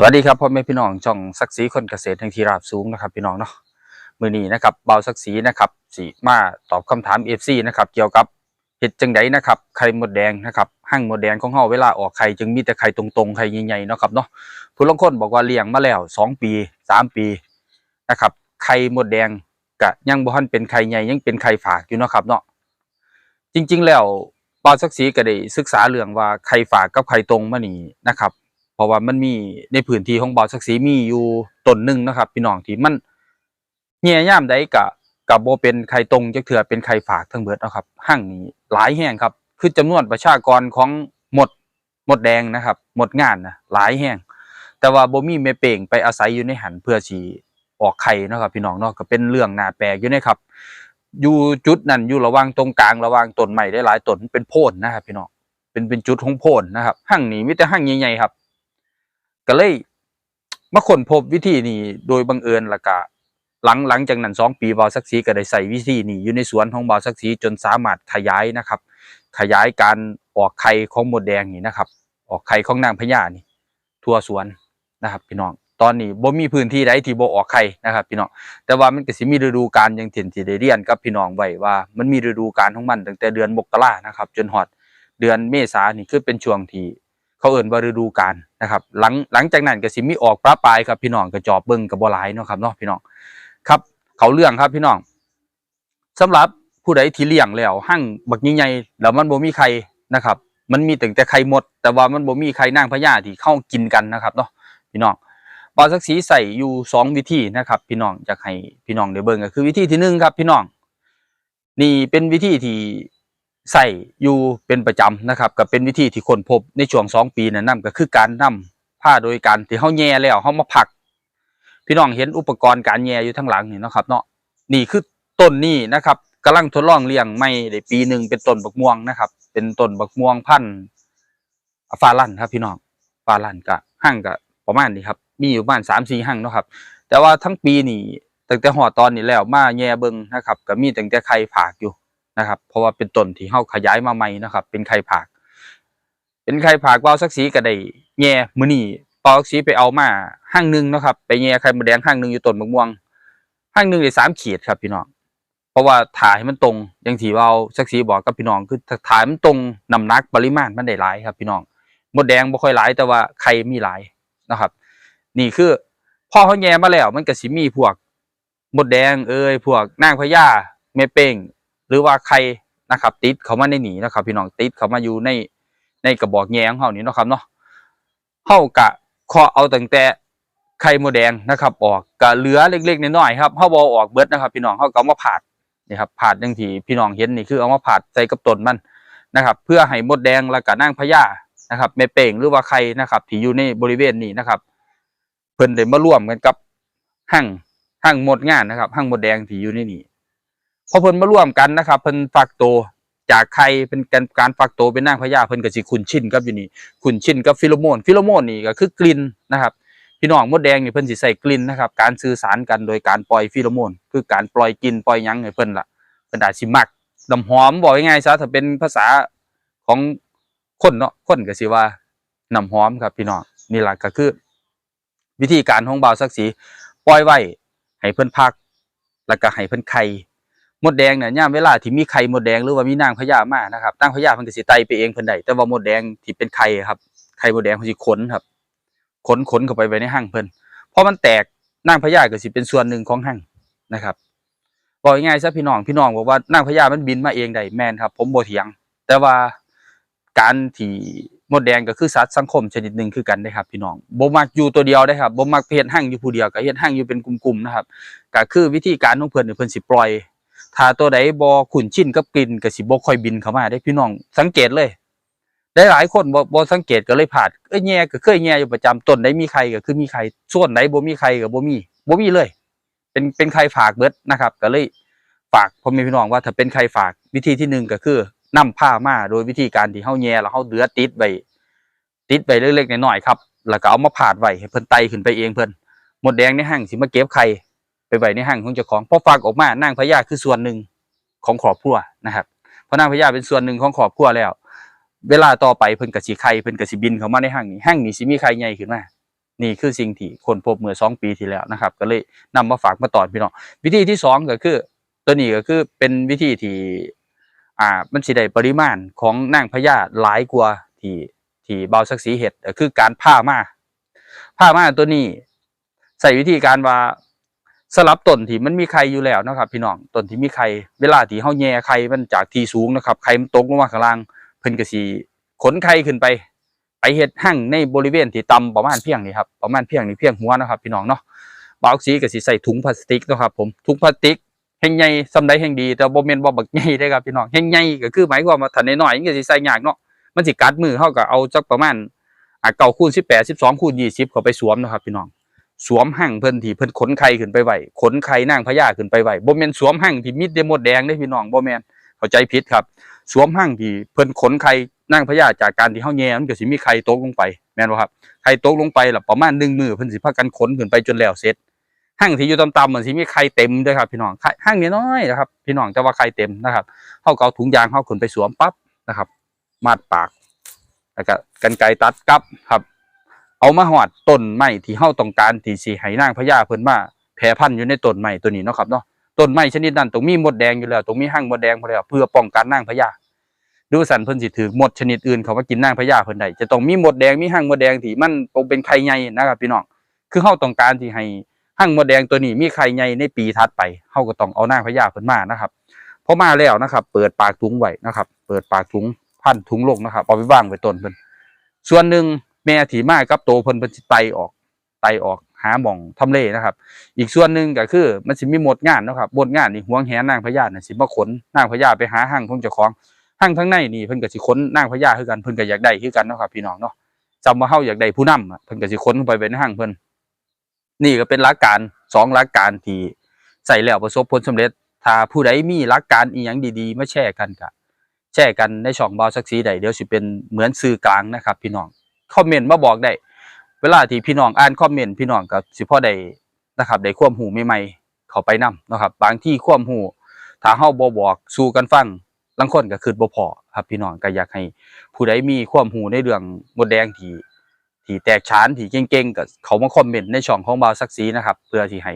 สวัสดีครับพ่อแม่พี่น้องช่องศักดิ์ศรีคนเกษตรแห่งที่ราบสูงนะครับ พี่น้องเนาะมือนี้นะครับเบาศักดิ์ศรีนะครับสีมาตอบคำถามเอฟซีนะครับเกี่ยวกับเห็ดจังไดนะครับไข่หมดแดงนะครับหั่งมดแดงของเฮาเวลาออกไข่จึงมีแต่ไข่ตรงๆไข่ใหญ่ๆเนาะครับเนาะผู้ลงคนบอกว่าเลี้ยงมาแล้วสองปีสามปีนะครับไข่หมดแดงก็ยังบ่ทันเป็นไข่ใหญ่ยังเป็นไข่ฝากอยู่เนาะครับเนาะจริงๆแล้วเบาศักดิ์ศรีก็ได้ศึกษาเรื่องว่าไข่ฝากกับไข่ตรงมานี่นะครับ เพราะว่ามันมีในพื้นที่ของบ่าวศักดิ์ศรีมีอยู่ต้นหนึ่งนะครับ พี่น้องที่มันเหี่ยย่ามใดกะกับโบเป็นไข่ตรงจักเถื่อเป็นไข่ฝากทั้งเบิดนะครับห้างนี้หลายแห่งครับ คือจำนวนประชากรของหมดหมดแดงนะครับ หมดงานนะหลายแห่ง แต่ว่าโบมีแม่เป่งไปอาศัยอยู่ในหันเพื่อสีออกไข่นะครับ พี่น้องเนาะก็เป็นเรื่องน่าแปลกอยู่นะครับอยู่จุดนั้นอยู่ระว่างตรงกลางระว่างต้นใหม่ได้หลายต้นเป็นโพนนะครับพี่น้องเป็นเป็นจุดของโพนนะครับห้างนี้มีแต่ห้างใหญ่ๆครับ ก็เลยมาค้นพบวิธีนี้โดยบังเอิญละกะ หลังหลังจากนั้นสองปีบาวสักซีก็ได้ใส่วิธีนี้อยู่ในสวนของบาวสักซีจนสามารถขยายนะครับ ขยายการออกไข่ของมดแดงนี่นะครับ ออกไข่ของนางพญานี่ ทั่วสวนนะครับ พี่น้องตอนนี้บ่มีพื้นที่ใดที่บ่ออกไข่นะครับ พี่น้องแต่ว่ามันก็สิมีฤดูกาลอย่างที่ที่ได้เรียนกับพี่น้องไว้ว่า มันมีฤดูกาลของมันตั้งแต่เดือนมกรานะครับ จนฮอดเดือนเมษานี่คือเป็นช่วงที่ เขาเอิ่นว่าฤดูกาลนะครับ หลังหลังจากนั้นก็สิมีออกปลาปลายครับพี่น้องก็จอบเบิ่งกับบ่หลายเนาะครับเนาะพี่น้องครับ เขาเรื่องครับพี่น้องสำหรับผู้ใดที่เลี้ยงแล้วหั่งบักใหญ่ๆแล้วมันบ่มีใครนะครับ มันมีแต่แต่ไข่หมด แต่ว่ามันบ่มีไข่นางพญาที่เข้ากินกันนะครับเนาะพี่น้องปลาสักสีใส่อยู่สองวิธีนะครับ พี่น้องอยากให้พี่น้องได้เบิ่งก็คือวิธีที่หนึ่งครับ พี่น้อง นี่เป็นวิธีที่ ใส่อยู่เป็นประจำนะครับก็เป็นวิธีที่คนพบในช่วงสองปีนั้นนำก็คือการนำผ้าโดยการที่เฮาแย่แล้วเฮามาพัก พี่น้องเห็นอุปกรณ์การแย่อยู่ทั้งหลังนี่นะครับเนาะนี่คือต้นนี้นะครับกำลังทดลองเลี้ยงไม่ได้ปีหนึ่งเป็นต้นบักม่วงนะครับ เป็นต้นบักม่วงพันธุ์ฟาลั่นครับพี่น้องฟาลั่นก็ห่างก็ประมาณนี้ครับมีอยู่ประมาณสามสี่ห่างเนาะครับ แต่ว่าทั้งปีนี่ตั้งแต่หอตอนนี้แล้วมาแย่เบิ่งนะครับก็มีตั้งแต่ไข่ผากอยู่ นะครับ เพราะว่าเป็นต้นที่เฮาขยายมาใหม่นะครับ เป็นไข่ผากเป็นไข่ผากเปาสักสีก็ได้แง่มือนี้เปาสักสีไปเอามาห้างหนึงนะครับ ไปแง่ไข่มดแดงห้างหนึงอยู่ต้นมะม่วงห้างหนึงได้สามขีดครับพี่น้องเพราะว่าถ่ายให้มันตรงอย่างที่เว้าสักสีบอกกับพี่น้องคือถ่ายมันตรงน้ำหนักปริมาณมันได้หลายครับ พี่น้องมดแดงบ่ค่อยหลายแต่ว่าไข่มีหลายนะครับ นี่คือพอเขาแย่มาแล้วมันก็สิมีพวกมดแดงเอ้ยพวกนางพญาแม่เป้ง หรือว่าใครนะครับ ติดเขามาในหนีนะครับ พี่น้องติดเขามาอยู่ในในกระบอกแยงเขานี่เนะครับเนาะเฮากะเคาะเอาตั้งแต่ไข่มดแดงนะครับ ออกกะเหลือเล็กๆน้อยๆครับเฮาบ่อออกเบิดนะครับ พี่น้องเฮาก็มาผาดนี่ครับผาดจังที่พี่น้องเห็นนี่คือเอามาผาดใส่กับต้นมันนะครับ เพื่อให้มดแดงแล้วก็นางพญานะครับแม่เป่งหรือว่าใครนะครับที่อยู่ในบริเวณนี้นะครับ เพิ่นได้มาร่วมกันกับหั่งหั่งหมดงานนะครับหั่งหมดแดงที่อยู่ในนี้ พอเพิ่นมาร่วมกันนะครับเพิ่นฟักโตจากไข่เป็นการการฟักโตเป็นนางพญาเพิ่นก็สิคุ้นชินกับอยู่นี่คุ้นชินกับฟิโลโมน ฟิโลโมนนี่ก็คือกลิ่นนะครับพี่น้องมดแดงนี่เพิ่นสิใส่กลิ่นนะครับ การสื่อสารกันโดยการปล่อยฟิโลโมน คือการปล่อยกลิ่นปล่อยยังให้เพิ่นล่ะเพิ่นอาจสิมักน้ำหอมบอกง่ายๆซะถ้าเป็นภาษาของคนเนาะคนก็สิว่าน้ำหอมครับพี่น้องนี่ล่ะก็คือ วิธีการของบ่าวศักดิ์ศรีปล่อยไว้ให้เพิ่นพัก แล้วก็ให้เพิ่นไข่ มดแดงเนี่ยย่ามเวลาที่มีไข่มดแดงหรือว่ามีนางพญามานะครับนางพญาเพิ่นก็สิไตไปเองเพิ่นได้แต่ว่ามดแดงที่เป็นไข่ครับไข่มดแดงเพิ่นสิขนครับขนขนเข้าไปไว้ในห้างเพิ่นพอมันแตกนางพญาก็สิเป็นส่วนหนึ่งของห้างนะครับบอกง่ายๆซะพี่น้องพี่น้องบอกว่านางพญามันบินมาเองได้แม่นครับ ผมบ่เถียง แต่ว่าการที่มดแดงก็คือสัตว์สังคมชนิดหนึ่งคือกันได้ครับ พี่น้องบ่มักอยู่ตัวเดียวได้ครับบ่มักเฮ็ดห้างอยู่ผู้เดียวก็เฮ็ดห้างอยู่เป็นกลุ่มๆนะครับก็คือวิธีการของเพิ่นเนี่ยเพิ่นสิปล่อย ถ้าตัวใดบ่คุ้นชินกับกลิ่นก็สิบ่ค่อยบินเข้ามาได้พี่น้องสังเกตเลยได้หลายคนบ่บ่สังเกตก็เลยพลาดเอ้ยแย่ก็เคยแย่อยู่ประจำต้นใดมีใครก็คือมีใครส่วนไหนบ่มีใครก็บ่มีบ่มีเลย เป็นเป็นใครฝากเบิดนะครับ ก็เลยฝากพ่อแม่พี่น้องว่าถ้าเป็นใครฝากวิธีที่หนึ่งก็คือนำผ้ามาโดยวิธีการที่เฮาแย่แล้วเฮาเดือติดไว้ติดไว้เล็กๆน้อยๆครับ แล้วก็เอามาผ่าดไว้ให้เพิ่นไตขึ้นไปเองเพิ่นหมดแดงในห้างสิมาเก็บไข่ ไปไว้ในห้างของเจ้าของพอฟักออกมานางพญาคือส่วนหนึ่งของครอบครัวนะครับเพราะนางพญาเป็นส่วนหนึ่งของครอบครัวแล้ว เวลาต่อไปเพิ่นก็สิไข่เพิ่นก็สิบินเข้ามาในห้างนี้ห้างนี้สิมีไข่ใหญ่ขึ้นมานี่คือสิ่งที่คนพบเมื่อสองปีที่แล้วนะครับ ก็เลยนำมาฝากมาตอนพี่น้องวิธีที่สองก็คือ ตัวนี้ก็คือเป็นวิธีที่อ่ามันสิได้ปริมาณของนางพญาหลายกว่าที่ที่เบาสักสีเห็ดก็คือการผ้ามาผ้ามาตัวนี้ใส่วิธีการว่า สลับต้นที่มันมีไข่อยู่แล้วนะครับ พี่น้องต้นที่มีไข่เวลาที่เฮาแย่ไข่มันจากที่สูงนะครับไข่มันตกลงมาข้างล่างเพิ่นก็สิขนไข่ขึ้นไป ไปเฮ็ดหั่งในบริเวณที่ต่ำประมาณเพียงนี้ครับประมาณเพียงนี้เพียงหัวนะครับ พี่น้องเนาะบาวสีก็สิใส่ถุงพลาสติกนะครับผมถุงพลาสติกแห่งใหญ่ซำใดแห่งดีแต่บ่แม่นบ่บักใหญ่เด้ครับพี่น้องแห่งใหญ่ก็คือหมายความว่าถ้าน้อยๆมันก็สิใส่ยากเนาะมันสิกัดมือเฮาก็เอาจักประมาณอ่าคูณ18 12คูณ20เข้าไปสวมนะครับพี่น้อง สวมหั่งเพิ่นที่เพิ่นขนไข่ขึ้นไปไหวขนไข่นางพญาขึ้นไปไหวบ่แม่นสวมหั่งที่มีแต่มดแดงเด้พี่น้องบ่แม่นเข้าใจผิดครับ สวมหั่งที่เพิ่นขนไข่นางพญาจากการที่เฮาแย่มันก็สิมีไข่ตกลงไปแม่นบ่ครับไข่ตกลงไปล่ะประมาณ1มื้อเพิ่นสิพากันขนขึ้นไปจนแล้วเสร็จหั่งที่อยู่ต่ำๆมันสิมีไข่เต็มด้อครับ พี่น้องหั่งน้อยๆนะครับพี่น้องแต่ว่าไข่เต็มนะครับเฮาก็เอาถุงยางเฮาขึ้นไปสวมปั๊บนะครับมัดปากแล้วก็กันไกตัดกับครับ เอามาหอดต้นไม้ที่เฮาต้องการที่สิให้นางพญาเพิ่นมาแผ่พันธุ์อยู่ในต้นไม้ตัวนี้เนาะครับเนาะต้นไม้ชนิดนั้นต้องมีมดแดงอยู่แล้วต้องมีหั่งมดแดงพอแล้วเพื่อป้องกันนางพญาดูสันเพิ่นสิถือมดชนิดอื่นเขามากินนางพญาเพิ่นได้จะต้องมีมดแดงมีหั่งมดแดงที่มันคงเป็นไข่ใหญ่นะครับพี่น้องคือเฮาต้องการที่ให้หั่งมดแดงตัวนี้มีไข่ใหญ่ในปีถัดไปเฮาก็ต้องเอานางพญาเพิ่นมานะครับพอมาแล้วนะครับ เปิดปากถุงไว้นะครับ เปิดปากถุงพันถุงลงนะครับเอาไปวางไว้ต้นเพิ่นส่วนหนึ่ง แม่ถีมากับโตเพิ่นเพิ่นสิไตออกไตออกหาหม่องทำเลนะครับ อีกส่วนหนึ่งก็คือมันสิมีหมดงานนะครับหมดงานนี่ห่วงแหนนางพญาน่ะสิมาขนนางพญาไปหาห้างของเจ้าของห้างทั้งในนี่เพิ่นก็สิขนนางพญาคือกันเพิ่นก็อยากได้คือกันนะครับพี่น้องเนาะจำว่าเฮาอยากได้ผู้นำอะเพิ่นก็สิขนไปไว้ในห้างเพิ่นนี่ก็เป็นหลักการสองหลักการที่ใส่แล้วประสบผลสำเร็จ ถ้าผู้ใดมีหลักการอีหยังดีๆมาแชร์กันก็แชร์กันในช่องบาวสักสีใดเดี๋ยวสิเป็นเหมือนสื่อกลางนะครับ พี่น้อง คอมเมนต์มาบอกได้ เวลาที่พี่น้องอ่านคอมเมนต์พี่น้องกับสิพ่อได้นะครับได้ความหูใหม่ๆเข้าไปนํนะครับ บางที่ความหูถ้าเฮาบ่บอกสู่กันฟังลางคนก็คือบ่พอครับพี่น้องก็อยากให้ผู้ใดมีความหูในเรื่องมดแดงที่ที่แตกฉานที่เก่งๆก็เขามาคอมเมนต์ในช่องของบาวสักซีนะครับ เพื่อที่ให้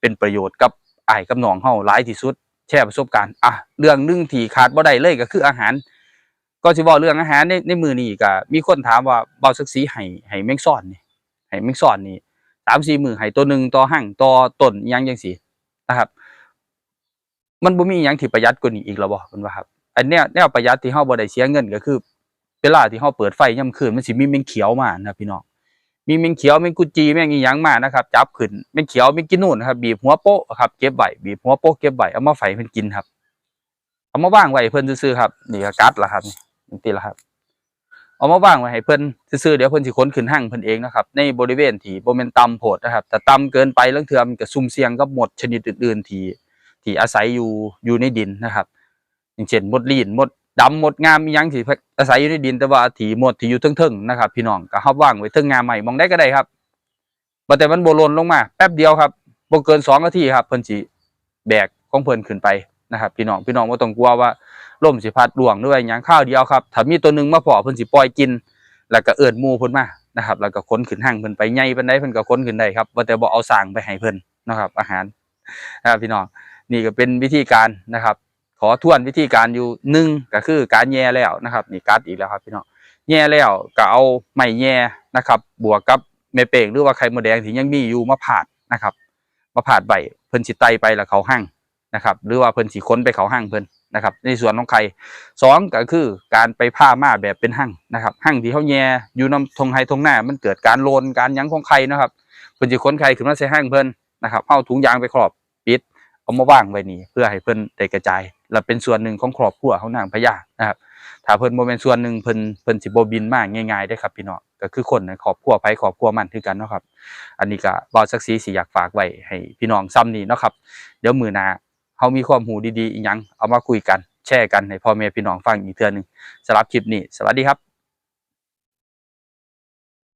เป็นประโยชน์กับอ้ายกับน้องเฮาหลายที่สุดแชร์ประสบการณ์อะเรื่องหนึงที่ขาดบ่ได้เลยก็คืออาหาร ก็สิบอกเรื่องอาหารในในมือนี้ก็มีคนถามว่าเบาสักสีให้ให้แมงซ่อนนี่ให้แมงซ่อนนี่สามสี่มือให้ตัวหนึ่งต่อหั่งต่อต้นยังจังซี่นะครับ มันบ่มีอิหยังที่ประหยัดกว่านี้อีกแล้วบ่เพิ่นว่าครับ อันเนี้ยแนวประหยัดที่เฮาบ่ได้เสียเงินก็คือเวลาที่เฮาเปิดไฟยาคืนมันสิมีแมงเขียวมานะพี่น้องมีแมงเขียวแมงกุจีแมงอีหยังมานะครับจับขึ้นแมงเขียวแมงกินนู่นนะครับบีบหัวโป๊ะครับเก็บไว้บีบหัวโป๊ะเก็บไว้เอามาไฟเพิ่นกินครับเอามาวางไว้เพิ่นซื่อๆครับนี่ก็กัดล่ะครับนี่ จังซี่ล่ะครับ เอามาว่างไว้ให้เพิ่นซื่อเดี๋ยวเพิ่นสิค้นขึ้นห้างเพิ่นเองนะครับ ในบริเวณที่โบ่แม่นต่ำโพดนะครับ แต่ต่ำเกินไปลางเทือมันก็ซุ่มเสี่ยงกับหมดชนิดอื่นๆที่ที่อาศัยอยู่อยู่ในดินนะครับ อย่างเช่นมดลีนมดดำหมดงามอียังที่อาศัยอยู่ในดินแต่ว่าที่หมดที่อยู่เทิงๆนะครับ พี่น้องก็เฮาวางไว้เทิงงามใหม่มองได้ก็ได้ครับบ่แต่มันโบลนลงมาแป๊บเดียวครับบ่เกินสองนาทีครับเพิ่นสิแบกของเพิ่นขึ้นไปนะครับ พี่น้องพี่น้องบ่ต้องกลัวว่า ล่มสิพัดล่วงด้วยหยังข้าวเดียวครับถ้ามีตัวหนึ่งมาพอเพิ่นสิปล่อยกิน แล้วก็เอิ้นหมู่เพิ่นมานะครับ แล้วก็ขนขึ้นห้างเพิ่นไปใหญ่ปานใดเพิ่นก็ขนขึ้นได้ครับว่าแต่บ่เอาสร้างไปให้เพิ่นนะครับ อาหารนะครับพี่น้องนี่ก็เป็นวิธีการนะครับ ขอทวนวิธีการอยู่หนึ่งก็คือการแย่แล้วนะครับนี่กัดอีกแล้วครับพี่น้องแย่แล้วก็เอาไม้แย่นะครับ บวกกับเมเป่งหรือว่าไข่มดแดงที่ยังมีอยู่มาผาดนะครับมาผาดใบเพิ่นสิไตไปแล้วเขาห้างนะครับ หรือว่าเพิ่นสิค้นไปเขาห้างเพิ่น นะครับ ในส่วนของไข่สองก็คือการไปผ้ามาแบบเป็นหั่งนะครับหั่งที่เขาแย่อยู่น้ำทงไฮทงหน้า มันเกิดการโลนการยั้งของไข่นะครับเพิ่นจะค้นไข่ขึ้นมาใส่หั่งเพิ่นนะครับเอาถุงยางไปครอบปิดเอามาวางไว้นี่เพื่อให้เพิ่นได้กระจายและเป็นส่วนหนึ่งของครอบครัวเของนางพญานะครับถ้าเพิ่นบ่เป็นส่วนหนึ่งเพิ่นเพิ่นสิบ่บินมากง่ายๆได้ครับพี่น้องก็คือคนในครอบครัวไผครอบครัวมันคือกันเนาะครับ อันนี้ก็บ่าวสักสีสิอยากฝากไว้ให้พี่น้องซ้ำนี่เนาะครับ เดี๋ยวมือหน้า เขามีความหูดีๆอีกยังเอามาคุยกัน แชร์กันให้พ่อแม่พี่น้องฟังอีกเทื่อหนึงสำหรับคลิปนี้ สวัสดีครับ